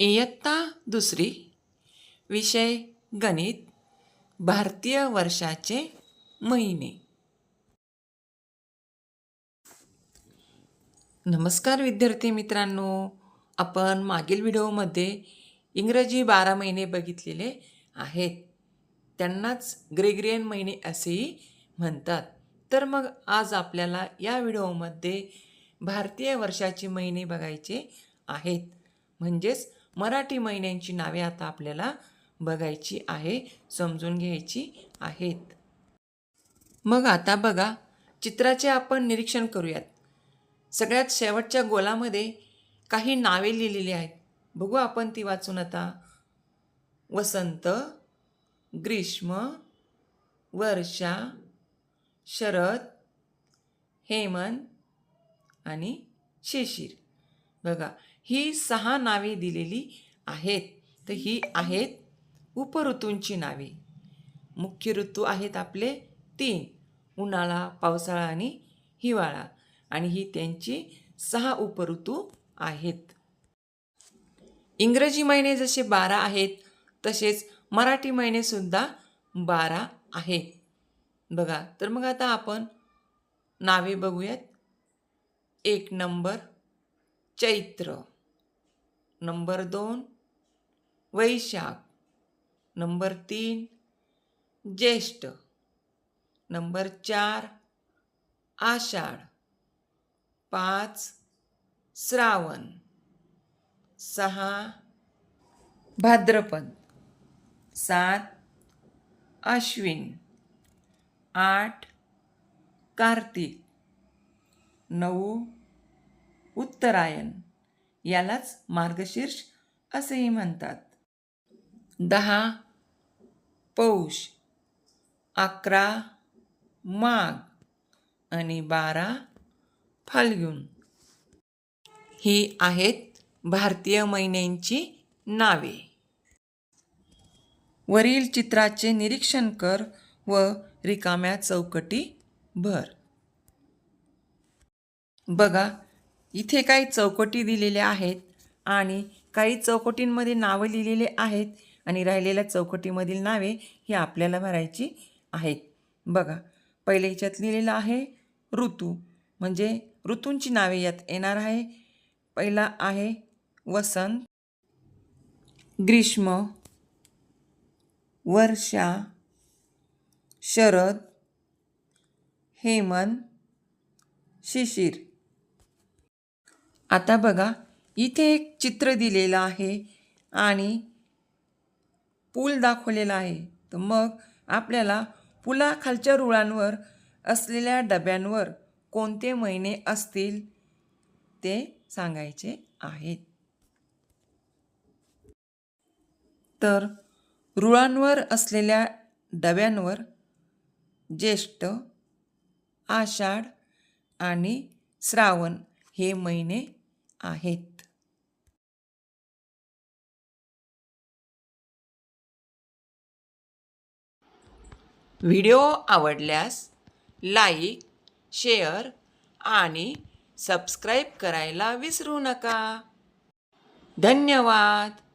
इयत्ता दुसरी. विषय गणित. भारतीय वर्षाचे महिने. नमस्कार विद्यार्थी मित्रांनो. आपण मागील व्हिडिओमध्ये इंग्रजी बारा महिने बघितलेले आहेत. त्यांनाच ग्रेग्रियन महिने असेही म्हणतात. तर मग आज आपल्याला या व्हिडिओमध्ये भारतीय वर्षाचे महिने बघायचे आहेत. म्हणजेच मराठी महिन्यांची नावे आता आपल्याला बघायची आहे समजून घ्यायची आहेत. मग आता बघा चित्राचे आपण निरीक्षण करूयात. सगळ्यात शेवटच्या गोलामध्ये काही नावे लिहिलेली आहेत. बघू आपण ती वाचून आता. वसंत ग्रीष्म वर्षा शरद हेमंत आणि शिशिर. बघा ही सहा नावे दिलेली आहेत. तर ही आहेत उपऋतूंची नावे. मुख्य ऋतू आहेत आपले तीन उन्हाळा पावसाळा आणि हिवाळा. आणि ही त्यांची सहा उपऋतू आहेत. इंग्रजी महिने जसे बारा आहेत तसेच मराठी महिनेसुद्धा बारा आहेत. बघा तर मग आता आपण नावे बघूयात. एक नंबर चैत्र. नंबर दोन वैशाख. नंबर तीन ज्येष्ठ. नंबर चार आषाढ. पाच श्रावण. सहा भाद्रपद. सात अश्विन. आठ कार्तिक. नऊ उत्तरायण. यालाच मार्गशीर्ष असेही म्हणतात. दहा. पौष. अकरा. माघ. आणि बारा. फाल्गुन. ही आहेत भारतीय महिन्यांची नावे. वरील चित्राचे निरीक्षण कर व रिकाम्या चौकटी भर बघा इथे काही चौकटी दिलेल्या आहेत आणि काही चौकटींमध्ये नावं लिहिलेले आहेत आणि राहिलेल्या चौकटीमधील नावे ही आपल्याला भरायची आहेत. बघा पहिले याच्यात लिहिलेलं आहे ऋतू म्हणजे ऋतूंची नावे यात येणार आहे. पहिला आहे वसंत ग्रीष्म वर्षा शरद हेमंत शिशिर. आता बघा इथे एक चित्र दिलेलं आहे आणि पूल दाखवलेला आहे. तर मग आपल्याला पुलाखालच्या रुळांवर असलेल्या डब्यांवर कोणते महिने असतील ते सांगायचे आहेत. तर रुळांवर असलेल्या डब्यांवर ज्येष्ठ आषाढ आणि श्रावण हे महिने आहेत. व्हिडिओ आवडल्यास लाईक शेअर आणि सबस्क्राईब करायला विसरू नका. धन्यवाद.